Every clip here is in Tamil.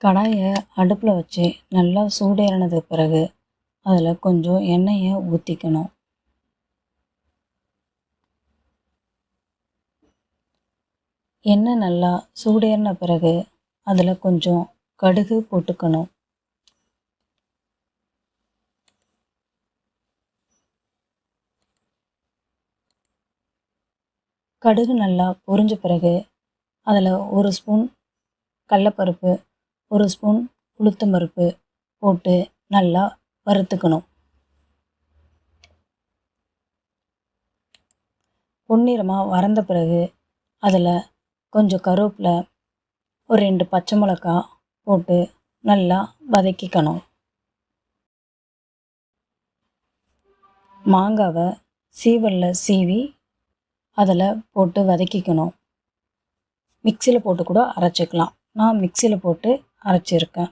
கடாயை அடுப்பில் வச்சு நல்லா சூடேறினது பிறகு அதில் கொஞ்சம் எண்ணெயை ஊற்றிக்கணும் எண்ணெய் நல்லா சூடேறின பிறகு அதில் கொஞ்சம் கடுகு போட்டுக்கணும். கடுகு நல்லா பொரிஞ்ச பிறகு அதில் ஒரு ஸ்பூன் கடலப்பருப்பு ஒரு ஸ்பூன் உளுத்தம்பருப்பு போட்டு நல்லா வறுத்துக்கணும். பொன்னிறமாக வறந்த பிறகு அதில் கொஞ்சம் கருவேப்பில் ஒரு ரெண்டு பச்சை மிளகா போட்டு நல்லா வதக்கிக்கணும். மாங்காவை சீவலில் சீவி அதில் போட்டு வதக்கிக்கணும். மிக்சியில் போட்டு கூட அரைச்சிக்கலாம். நான் மிக்சியில் போட்டு அரைச்சிருக்கேன்.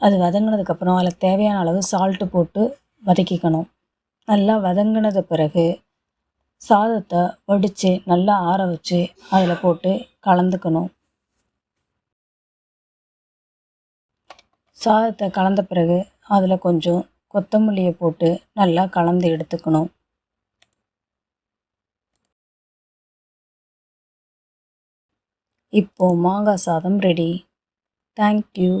அது வதங்கினதுக்கப்புறம் அதில் தேவையான அளவு சால்ட்டு போட்டு வதக்கிக்கணும். நல்லா வதங்கினது பிறகு சாதத்தை வடித்து நல்லா ஆற வச்சு அதில் போட்டு கலந்துக்கணும். சாதத்தை கலந்த பிறகு அதில் கொஞ்சம் கொத்தமல்லியை போட்டு நல்லா கலந்து எடுத்துக்கணும். இப்போது மாங்காய் சாதம் ரெடி தேங்க்யூ